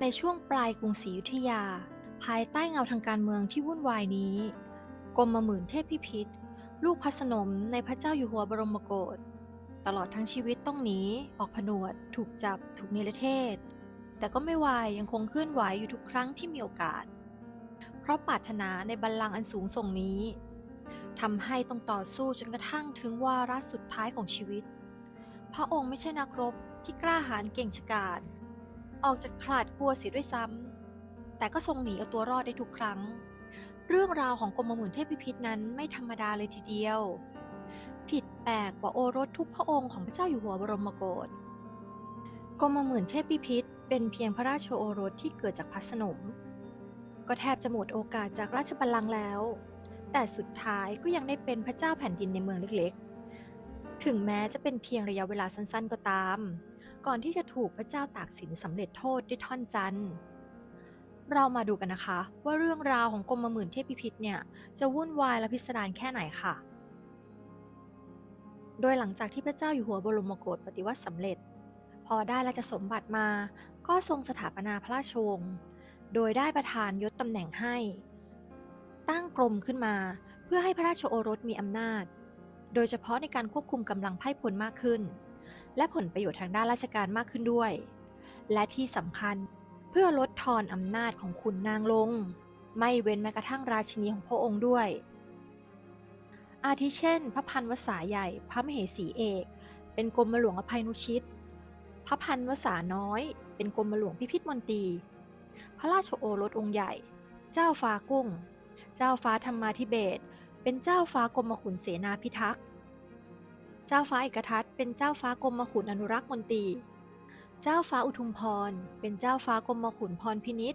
ในช่วงปลายกรุงศรีอยุธยา ภายใต้เงาทางการเมืองที่วุ่นวายนี้ กรมหมื่นเทพพิพิธลูกพระสนมในพระเจ้าอยู่หัวบรมโกศตลอดทั้งชีวิตต้องหนีออกผนวด ถูกจับ ถูกเนรเทศ แต่ก็ไม่วายยังคงเคลื่อนไหวอยู่ทุกครั้งที่มีโอกาส เพราะปรารถนาในบัลลังก์อันสูงส่งนี้ทำให้ต้องต่อสู้จนกระทั่งถึงวาระสุดท้ายของชีวิต พระองค์ไม่ใช่นักรบที่กล้าหาญเก่งฉกาจ ออกจากขลาดกลัวเสียด้วยซ้ำ แต่ก็ทรงหนีเอาตัวรอดได้ทุกครั้ง เรื่องราวของกรมหมื่นเทพพิพิธนั้นไม่ธรรมดาเลยทีเดียว ผิดแปลกกว่าโอรสทุกพระองค์ของพระเจ้าอยู่หัวบรมโกศกรมหมื่นเทพพิพิธเป็นเพียงพระราชโอรสที่เกิดจากพระสนม ก็แทบจะหมดโอกาสจากราชบัลลังก์แล้ว แต่สุดท้ายก็ยังได้เป็นพระเจ้าแผ่นดินในเมืองเล็กๆ ถึงแม้จะเป็นเพียงระยะเวลาสั้นๆก็ตาม ก่อนที่จะถูกพระเจ้าตากสินสำเร็จโทษด้วยท่อนจันทร์เรามาดูกันนะคะว่าเรื่องราวของกรมหมื่นเทพพิพิธเนี่ยจะวุ่นวายและพิสดารแค่ไหนค่ะ โดยหลังจากที่พระเจ้าอยู่หัวบรมโกศปฏิวัติสำเร็จ พอได้ราชสมบัติมา ก็ทรงสถาปนาพระราชวงศ์โดยได้ประทานยศตำแหน่งให้ ตั้งกรมขึ้นมาเพื่อให้พระราชโอรสมีอำนาจ โดยเฉพาะในการควบคุมกำลังไพร่พลมากขึ้น และผลประโยชน์ทางด้านราชการมากขึ้นด้วย และที่สำคัญเพื่อลดทอนอำนาจของขุนนางลง ไม่เว้นแม้กระทั่งราชินีของพระองค์ด้วย อาทิเช่น พระพันวษาใหญ่ พระมเหสีเอก เป็นกรมหลวงอภัยนุชิต พระพันวษาน้อย เป็นกรมหลวงพิพิธมนตรี พระราชโอรสองค์ใหญ่ เจ้าฟ้ากุ้ง เจ้าฟ้าธรรมาธิเบศเป็นเจ้าฟ้ากรมขุนเสนาพิทักษ์ เจ้าฟ้าเอกทัตเป็นเจ้าฟ้ากรมขุนอนุรักษ์มนตรี เจ้าฟ้าอุทุมพร เป็นเจ้าฟ้ากรมขุนพรพินิษ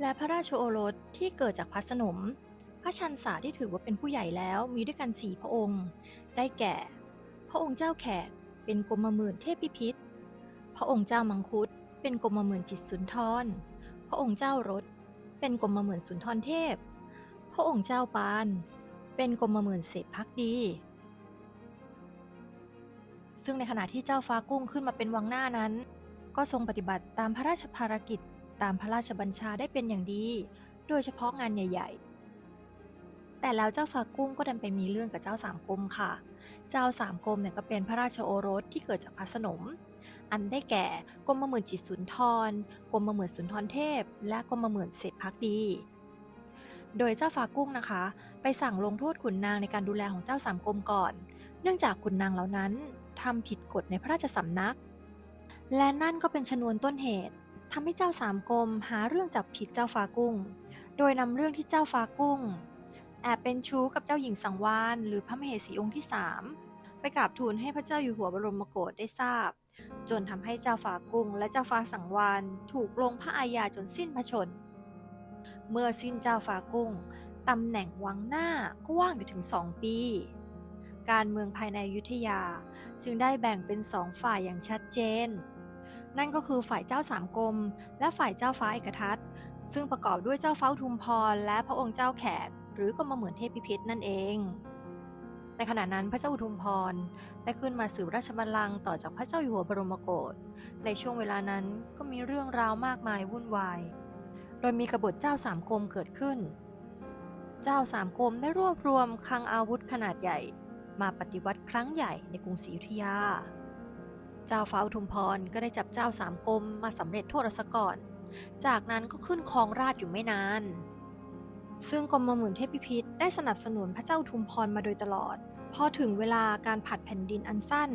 และพระราชโอรสที่เกิดจากพระสนม พระชันษาที่ถือว่าเป็นผู้ใหญ่แล้วมีด้วยกันสี่พระองค์ ได้แก่ พระองค์เจ้าแขกเป็นกรมหมื่นเทพพิพิธ พระองค์เจ้ามังคุดเป็นกรมหมื่นจิตสุนทร พระองค์เจ้ารถ เป็นกรมหมื่นสุนทรเทพ พระองค์เจ้าปาน เป็นกรมหมื่นเสพพักดี ซึ่งในขณะที่เจ้าฟ้ากุ้งขึ้นมาเป็นวังหน้านั้น ก็ทรงปฏิบัติตามพระราชภารกิจตามพระราชบัญชาได้เป็นอย่างดี โดยเฉพาะงานใหญ่ ๆ แต่แล้วเจ้าฟ้ากุ้งก็ดันไปมีเรื่องกับเจ้าสามกรมค่ะ เจ้าสามกรมเนี่ยก็เป็นพระราชโอรสที่เกิดจากพระสนม อันได้แก่กรมหมื่นจิตสุนทรกรมหมื่นสุนทรเทพ และกรมหมื่นเสพพักดี โดยเจ้าฟ้ากุ้งนะคะ ไปสั่งลงโทษขุนนางในการดูแลของเจ้าสามกรมก่อน เนื่องจากขุนนางเหล่านั้น ทำผิดกฎในพระราชสำนัก และนั่นก็เป็นชนวนต้นเหตุทำให้เจ้าสามกรมหาเรื่องจับผิดเจ้าฟ้ากุ้ง โดยนำเรื่องที่เจ้าฟ้ากุ้ง แอบเป็นชู้กับเจ้าหญิงสังวานหรือพระมเหสีองค์ที่สามไปกราบทูลให้พระเจ้าอยู่หัวบรมโกศได้ทราบ จนทำให้เจ้าฟ้ากุ้ง และเจ้าฟ้าสังวานถูกลงพระอาญาจนสิ้นพระชน เมื่อสิ้นเจ้าฟ้ากุ้งตำแหน่งวังหน้าก็ว่างอยู่ถึงสองปี การเมืองภายในยุธยา จึงได้แบ่งเป็นสองฝ่ายอย่างชัดเจน นั่นก็คือฝ่ายเจ้าสามกรมและฝ่ายเจ้าฟ้าเอกทัตซึ่งประกอบด้วยเจ้าฟ้าอุทุมพรและพระองค์เจ้าแขก หรือกรมเหมือนเทพพิพิธนั่นเอง ในขณะนั้นพระเจ้าอุทุมพรได้ขึ้นมาสืบราชบัลลังก์ต่อจากพระเจ้าอยู่หัวบรมโกศในช่วงเวลานั้นก็มีเรื่องราวมากมายวุ่นวาย โดยมีกบฏเจ้าสามกรมเกิดขึ้น เจ้าสามกรมได้รวบรวมคลังอาวุธขนาดใหญ่ มาปฏิวัติครั้งใหญ่ในกรุงศรีอยุธยา เจ้าฟ้าอุทุมพรก็ได้จับเจ้าสามกรมมาสำเร็จโทษซะก่อน จากนั้นก็ขึ้นครองราชอยู่ไม่นาน ซึ่งกรมหมื่นเทพพิพิธได้สนับสนุนพระเจ้าอุทุมพรมาโดยตลอด พอถึงเวลาการผัดแผ่นดินอันสั้น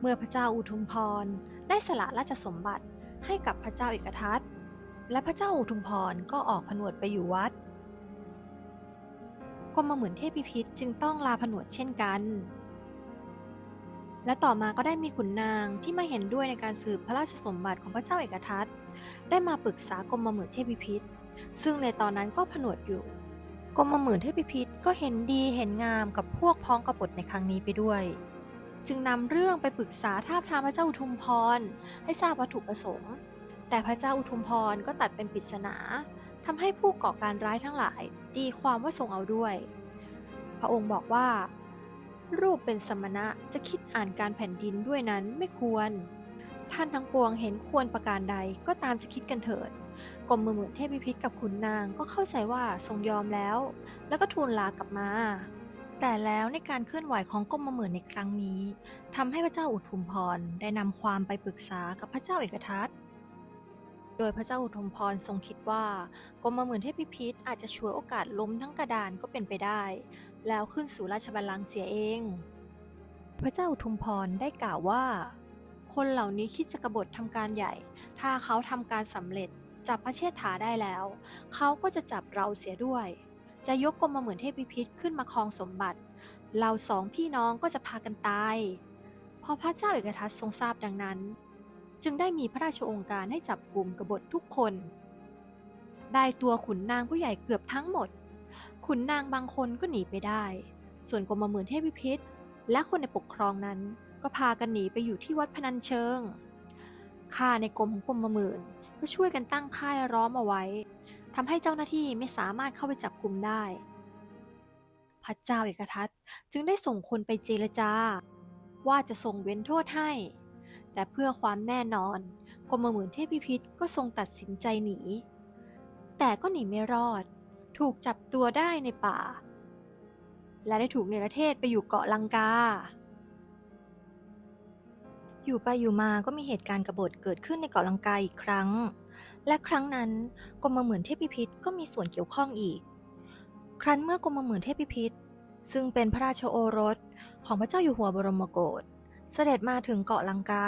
เมื่อพระเจ้าอุทุมพรได้สละราชสมบัติให้กับพระเจ้าเอกทัตและพระเจ้าอุทุมพรก็ออกผนวดไปอยู่วัด กรมหมื่นเทพพิพิธจึงต้องลาผนวดเช่นกัน และต่อมาก็ได้มีขุนนางที่ไม่เห็นด้วยในการสืบพระราชสมบัติของพระเจ้าเอกทัตได้มาปรึกษากรมหมื่นเทพพิพิธซึ่งในตอนนั้นก็ผนวดอยู่กรมหมื่นเทพพิพิธก็เห็นดีเห็นงามกับพวกพ้องกบฏในครั้งนี้ไปด้วย จึงนำเรื่องไปปรึกษาทาทามพระเจ้าอุทุมพรให้ทราบวัตถุประสงค์ แต่พระเจ้าอุทุมพรก็ตัดเป็นปริศนา ทำให้ผู้ก่อการร้ายทั้งหลายตีความว่าทรงเอาด้วย พระองค์บอกว่า รูปเป็นสมณะจะคิดอ่านการแผ่นดินด้วยนั้นไม่ควร ท่านทั้งปวงเห็นควรประการใดก็ตามจะคิดกันเถิดกรมเหมือนเทพพิพิธกับขุนนางก็เข้าใจว่าทรงยอมแล้ว แล้วก็ทูลลากลับมา แต่แล้วในการเคลื่อนไหวของกรมเหมือนในครั้งนี้ทำให้พระเจ้าอุทุมพรได้นำความไปปรึกษากับพระเจ้าเอกทัต โดยพระเจ้าอุทุมพรทรงคิดว่ากรมเหมือนเทพพิพิธอาจจะฉวยโอกาสล้มทั้งกระดานก็เป็นไปได้ แล้วขึ้นสู่ราชบัลลังก์เสียเอง พระเจ้าอุทุมพรได้กล่าวว่า คนเหล่านี้คิดจะกบฏทำการใหญ่ ถ้าเขาทำการสำเร็จจับพระเชษฐาได้แล้ว เขาก็จะจับเราเสียด้วย จะยกกรมเหมือนเทพพิพิธขึ้นมาครองสมบัติ เราสองพี่น้องก็จะพากันตาย พอพระเจ้าเอกทัตทรงทราบดังนั้น จึงได้มีพระราชองการให้จับกลุ่มกบฏทุกคน ได้ตัวขุนนางผู้ใหญ่เกือบทั้งหมด ขุนนางบางคนก็หนีไปได้ ส่วนกรมหมือนเทพพิพิธและคนในปกครองนั้นก็พากันหนีไปอยู่ที่วัดพนัญเชิง ข้าในกรมของกรมหมื่นก็ช่วยกันตั้งค่ายล้อมเอาไว้ทำให้เจ้าหน้าที่ไม่สามารถเข้าไปจับกลุ่มได้ พระเจ้าเอกทัตจึงได้ส่งคนไปเจรจา ว่าจะส่งเว้นโทษให้ แต่เพื่อความแน่นอนกรมหมื่นเทพพิพิธก็ทรงตัดสินใจหนี แต่ก็หนีไม่รอด ถูกจับตัวได้ในป่า และได้ถูกเนรเทศไปอยู่เกาะลังกา อยู่ไปอยู่มาก็มีเหตุการณ์กบฏเกิดขึ้นในเกาะลังกาอีกครั้ง และครั้งนั้นกรมเหมือนเทพพิพิธก็มีส่วนเกี่ยวข้องอีก ครั้นเมื่อกรมเหมือนเทพพิพิธซึ่งเป็นพระราชโอรสของพระเจ้าอยู่หัวบรมโกศ เสด็จมาถึงเกาะลังกา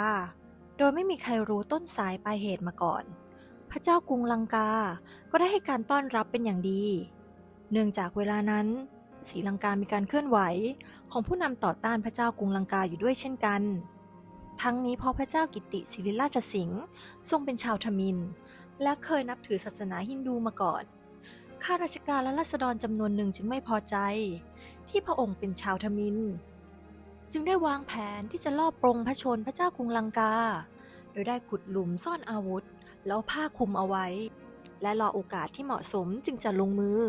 โดยไม่มีใครรู้ต้นสายปลายเหตุมาก่อน พระเจ้ากรุงลังกา ก็ได้ให้การต้อนรับเป็นอย่างดี เนื่องจากเวลานั้นศรีลังกามีการเคลื่อนไหวของผู้นำต่อต้านพระเจ้ากรุงลังกาอยู่ด้วยเช่นกัน ทั้งนี้เพราะพระเจ้ากิติศิริราชสิงห์ทรงเป็นชาวทมิน และเคยนับถือศาสนาฮินดูมาก่อน ข้าราชการและราษฎรจำนวนหนึ่งจึงไม่พอใจ ที่พระองค์เป็นชาวทมิน จึงได้วางแผนที่จะลอบปรงพระชนพระเจ้ากรุงลังกา โดยได้ขุดหลุมซ่อนอาวุธ แล้วผ้าคลุมเอาไว้ และรอโอกาสที่เหมาะสมจึงจะลงมือ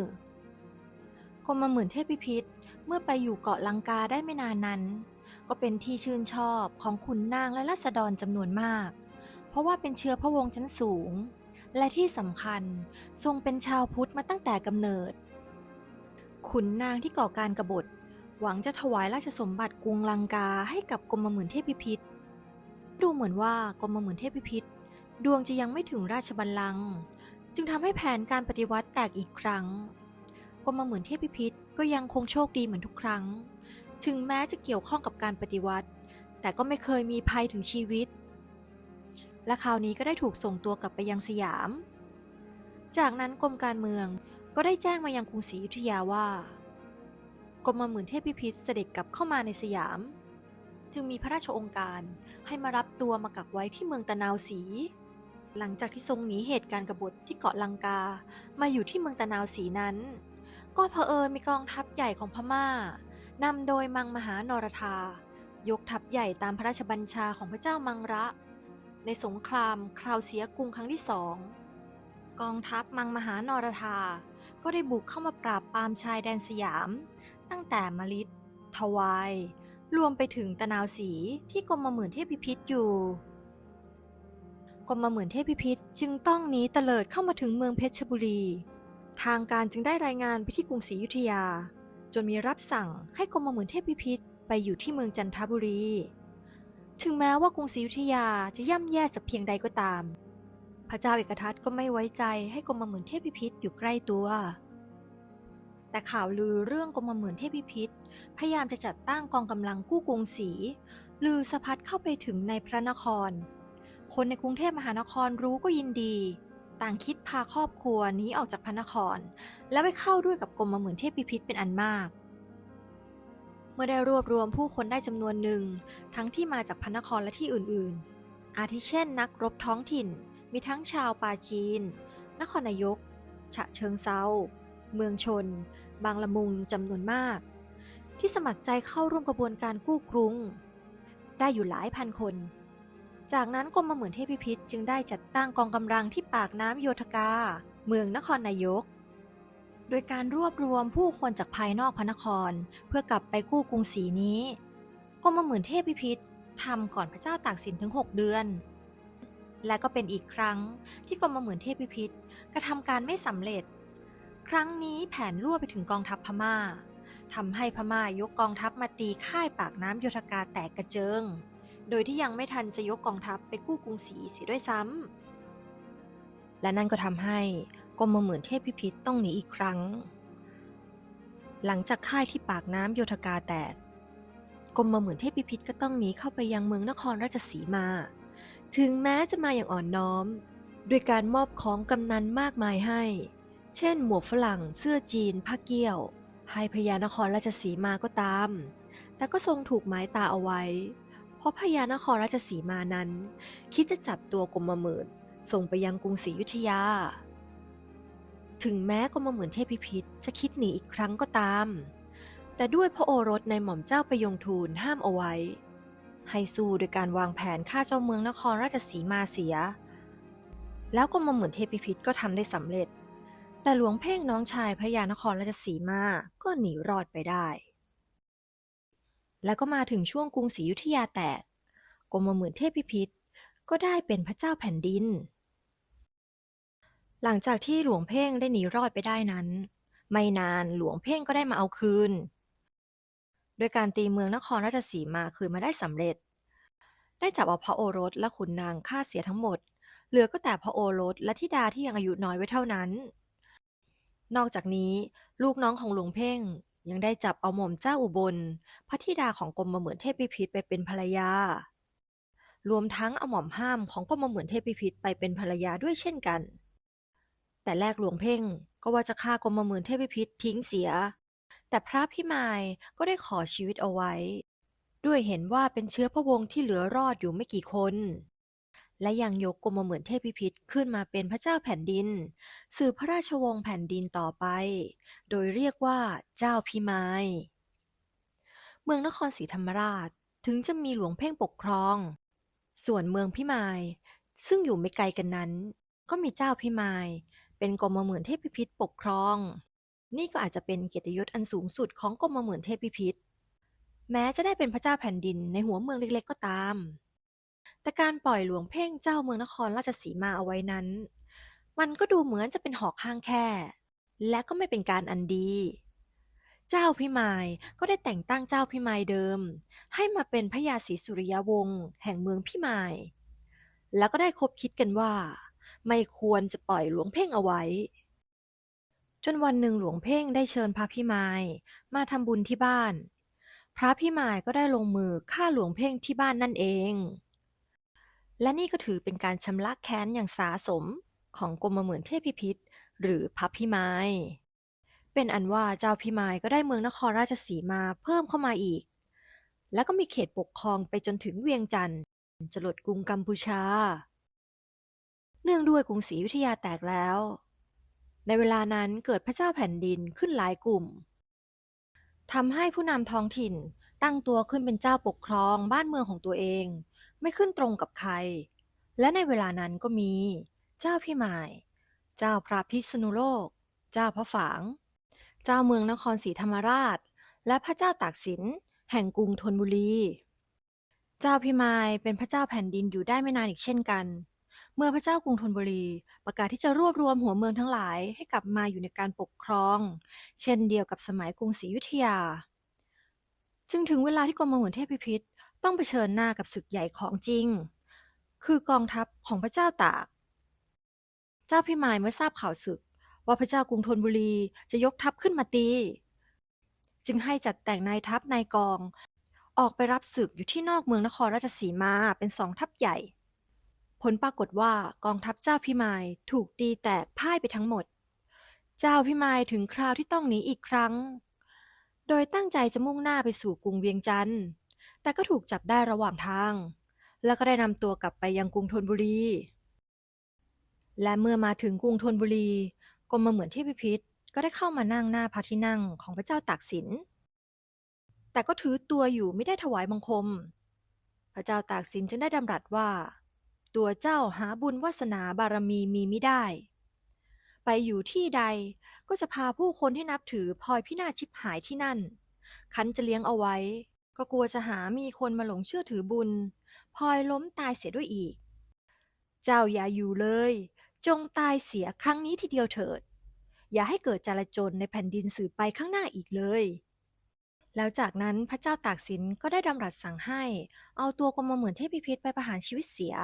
กรมหมื่นเทพพิพิธเมื่อไปอยู่เกาะลังกาได้ไม่นานนั้น ก็เป็นที่ชื่นชอบของขุนนางและราษฎรจำนวนมาก เพราะว่าเป็นเชื้อพระวงศ์ชั้นสูง และที่สำคัญทรงเป็นชาวพุทธมาตั้งแต่กำเนิด ขุนนางที่ก่อการกบฏ หวังจะถวายราชสมบัติกรุงลังกาให้กับกรมหมื่นเทพพิพิธดูเหมือนว่ากรมหมื่นเทพพิพิธดวงจะยังไม่ถึงราชบัลลังก์จึงทำให้แผนการปฏิวัติแตกอีกครั้งกรมหมื่นเทพพิพิธก็ยังคงโชคดีเหมือนทุกครั้ง ถึงแม้จะเกี่ยวข้องกับการปฏิวัติ แต่ก็ไม่เคยมีภัยถึงชีวิต และคราวนี้ก็ได้ถูกส่งตัวกลับไปยังสยาม จากนั้นกรมการเมืองก็ได้แจ้งมายังกรุงศรีอยุธยาว่า กรมหมื่นเทพพิพิธเสด็จกลับเข้ามาในสยาม จึงมีพระราชองค์การให้มารับตัวมากักไว้ที่เมืองตะนาวศรีหลังจากที่ทรงหนีเหตุการณ์กบฏที่เกาะลังกา มาอยู่ที่เมืองตะนาวศรีนั้น ก็เผอิญมีกองทัพใหญ่ของพม่านำโดยมังมหานรธา ยกทัพใหญ่ตามพระราชบัญชาของพระเจ้ามังระ ในสงครามคราวเสียกรุงครั้งที่สองกองทัพมังมหานรธา ก็ได้บุกเข้ามาปราบปรามชายแดนสยาม ตั้งแต่มลิดทวาย รวมไปถึงตะนาวสีที่กรมหมื่นเทพพิพิธอยู่กรมหมื่นเทพพิพิธจึงต้องหนีเตลิดเข้ามาถึงเมืองเพชรบุรี ทางการจึงได้รายงานไปที่กรุงศรีอยุธยา จนมีรับสั่งให้กรมหมื่นเทพพิพิธไปอยู่ที่เมืองจันทบุรี ถึงแม้ว่ากรุงศรีอยุธยาจะย่ำแย่สักเพียงใดก็ตาม พระเจ้าเอกทัตก็ไม่ไว้ใจให้กรมหมื่นเทพพิพิธอยู่ใกล้ตัว แต่ข่าวลือเรื่องกรมหมื่นเทพพิพิธพยายามจะจัดตั้งกองกำลังกู้กรุงศรีลือสะพัดเข้าไปถึงในพระนคร คนในกรุงเทพมหานครรู้ก็ยินดี ต่างคิดพาครอบครัวหนีออกจากพระนคร แล้วไปเข้าด้วยกับกรมหมื่นเทพพิพิธเป็นอันมากเมื่อได้รวบรวมผู้คนได้จำนวนหนึ่ง ทั้งที่มาจากพระนครและที่อื่นๆ อาทิเช่นนักรบท้องถิ่น มีทั้งชาวปาจีน นครนายก ฉะเชิงเซา เมืองชน บางละมุงจำนวนมาก ที่สมัครใจเข้าร่วมกระบวนการกู้กรุง ได้อยู่หลายพันคน จากนั้นกรมมเหมือนเทพพิพิธจึงได้จัดตั้งกองกำลังที่ปากน้ำโยธกา เมืองนครนายก โดยการรวบรวมผู้คนจากภายนอกพระนคร เพื่อกลับไปกู้กรุงศรีนี้กรมเหมือนเทพพิพิธทำก่อนพระเจ้าตากสินถึง 6 เดือน และก็เป็นอีกครั้งที่กรมหมื่นเทพพิพิธกระทำการไม่สำเร็จ ครั้งนี้แผนรั่วไปถึงกองทัพพม่าทำให้พม่ายกกองทัพมาตีค่ายปากน้ำโยธกาแตกกระเจิง โดยที่ยังไม่ทันจะยกกองทัพไปกู้กรุงศรีเสียด้วยซ้ำ และนั่นก็ทำให้กรมหมื่นเทพพิพิธต้องหนีอีกครั้ง หลังจากค่ายที่ปากน้ำโยธกาแตกกรมหมื่นเทพพิพิธก็ต้องหนีเข้าไปยังเมืองนครราชสีมา ถึงแม้จะมาอย่างอ่อนน้อม ด้วยการมอบของกำนันมากมายให้ เช่น หมวกฝรั่ง เสื้อจีน ผ้าเกี้ยว ให้พญานครราชสีมาก็ตาม แต่ก็ทรงถูกหมายตาเอาไว้ เพราะพญานครราชสีมานั้น คิดจะจับตัวกรมหมื่นส่งไปยังกรุงศรีอยุธยา ถึงแม้กรมหมื่นเทพพิพิธจะคิดหนีอีกครั้งก็ตาม แต่ด้วยพระโอรสในหม่อมเจ้าประยงทูลห้ามเอาไว้ ให้สู้โดยการวางแผนฆ่าเจ้าเมืองนครราชสีมาเสีย แล้วกรมหมื่นเทพพิพิธก็ทำได้สำเร็จ แต่หลวงเพ่งน้องชายพระยานครราชสีมาก็หนีรอดไปได้ แล้วก็มาถึงช่วงกรุงศรีอยุธยาแตกกรมหมื่นเทพพิพิธก็ได้เป็นพระเจ้าแผ่นดิน หลังจากที่หลวงเพ่งได้หนีรอดไปได้นั้น ไม่นานหลวงเพ่งก็ได้มาเอาคืนโดยการตีเมืองนครราชสีมาคืนมาได้สำเร็จ ได้จับเอาพระโอรสและขุนนางฆ่าเสียทั้งหมด เหลือก็แต่พระโอรสและธิดาที่ยังอายุน้อยไว้เท่านั้น นอกจากนี้ลูกน้องของหลวงเพ่งยังได้จับเอาหม่อมเจ้าอุบล พระธิดาของกรมเหมือนเทพพิพิธไปเป็นภรรยา รวมทั้งเอาหม่อมห้ามของกรมเหมือนเทพพิพิธไปเป็นภรรยาด้วยเช่นกัน แต่แรกหลวงเพ่งก็ว่าจะฆ่ากรมเหมือนเทพพิพิธทิ้งเสีย แต่พระพิมายก็ได้ขอชีวิตเอาไว้ ด้วยเห็นว่าเป็นเชื้อพระวงศ์ที่เหลือรอดอยู่ไม่กี่คน และยังยกกรมเหมือนเทพพิพิธขึ้นมาเป็นพระเจ้าแผ่นดิน สืบพระราชวงศ์แผ่นดินต่อไป โดยเรียกว่าเจ้าพิมายเมืองนครศรีธรรมราชถึงจะมีหลวงเพ่งปกครอง ส่วนเมืองพิมายซึ่งอยู่ไม่ไกลกันนั้น ก็มีเจ้าพิมายเป็นกรมเหมือนเทพพิพิธปกครอง นี่ก็อาจจะเป็นเกียรติยศอันสูงสุดของกรมเหมือนเทพพิพิธแม้จะได้เป็นพระเจ้าแผ่นดินในหัวเมืองเล็กๆก็ตาม แต่การปล่อยหลวงเพ่งเจ้าเมืองนครราชสีมาเอาไว้นั้น มันก็ดูเหมือนจะเป็นหอกข้างแค่และก็ไม่เป็นการอันดี เจ้าพิมายก็ได้แต่งตั้งเจ้าพิมายเดิม ให้มาเป็นพระยาศรีสุริยวงศ์แห่งเมืองพิมาย แล้วก็ได้คบคิดกันว่า ไม่ควรจะปล่อยหลวงเพ่งเอาไว้ จนวันหนึ่งหลวงเพ่งได้เชิญพระพิมายมาทำบุญที่บ้าน พระพิมายก็ได้ลงมือฆ่าหลวงเพ่งที่บ้านนั่นเอง และนี่ก็ถือเป็นการชำระแค้นอย่างสาสมของกรมเหมือนเทพพิพิธหรือพระพิมาย เป็นอันว่าเจ้าพิมายก็ได้เมืองนครราชสีมาเพิ่มเข้ามาอีก แล้วก็มีเขตปกครองไปจนถึงเวียงจันทร์จรดกรุงกัมพูชา เนื่องด้วยกรุงศรีอยุธยาแตกแล้ว ในเวลานั้นเกิดพระเจ้าแผ่นดินขึ้นหลายกลุ่มทำให้ผู้นำท้องถิ่นตั้งตัวขึ้นเป็นเจ้าปกครองบ้านเมืองของตัวเอง ไม่ขึ้นตรงกับใคร และในเวลานั้นก็มี เจ้าพิมาย เจ้าพระพิษณุโลก เจ้าพระฝาง เจ้าเมืองนครศรีธรรมราช และพระเจ้าตากสิน แห่งกรุงธนบุรี เจ้าพิมายเป็นพระเจ้าแผ่นดินอยู่ได้ไม่นานอีกเช่นกัน เมื่อพระเจ้ากรุงธนบุรี ประกาศที่จะรวบรวมหัวเมืองทั้งหลายให้กลับมาอยู่ในการปกครอง เช่นเดียวกับสมัยกรุงศรีอยุธยา จึงถึงเวลาที่กรมหลวงเทพพิพิธ ต้องเผชิญหน้ากับศึกใหญ่ของจริง คือกองทัพของพระเจ้าตาก เจ้าพิมายเมื่อทราบข่าวศึก ว่าพระเจ้ากรุงธนบุรีจะยกทัพขึ้นมาตี จึงให้จัดแต่งนายทัพนายกอง ออกไปรับศึกอยู่ที่นอกเมืองนครราชสีมาเป็นสองทัพใหญ่ ผลปรากฏว่ากองทัพเจ้าพิมายถูกตีแตกพ่ายไปทั้งหมด เจ้าพิมายถึงคราวที่ต้องหนีอีกครั้ง โดยตั้งใจจะมุ่งหน้าไปสู่กรุงเวียงจันทร์ แต่ก็ถูกจับได้ระหว่างทาง แล้วก็ได้นำตัวกลับไปยังกรุงธนบุรี และเมื่อมาถึงกรุงธนบุรีกรมเหมือนเทพพิพิธก็ได้เข้ามานั่งหน้าพระที่นั่งของพระเจ้าตากสิน แต่ก็ถือตัวอยู่ไม่ได้ถวายบังคม พระเจ้าตากสินจึงได้ดำรัสว่า ตัวเจ้าหาบุญวาสนาบารมีมีไม่ได้ ไปอยู่ที่ใดก็จะพาผู้คนที่นับถือพลอยพินาศชิบหายที่นั่น คันจะเลี้ยงเอาไว้ ก็กลัวจะหามีคนมาหลงเชื่อถือบุญพลอยล้มตายเสียด้วยอีก เจ้าอย่าอยู่เลย จงตายเสียครั้งนี้ทีเดียวเถิด อย่าให้เกิดจลาจลในแผ่นดินสืบไปข้างหน้าอีกเลย แล้วจากนั้นพระเจ้าตากสินก็ได้ดำรัสสั่งให้ เอาตัวกรมเหมือนเทพิพิธไปประหารชีวิตเสีย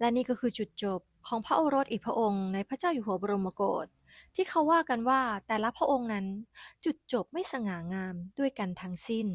และนี่ก็คือจุดจบของพระโอรสอีกพระองค์ในพระเจ้าอยู่หัวบรมโกศที่เขาว่ากันว่าแต่ละพระองค์นั้นจุดจบไม่สง่างามด้วยกันทั้งสิ้น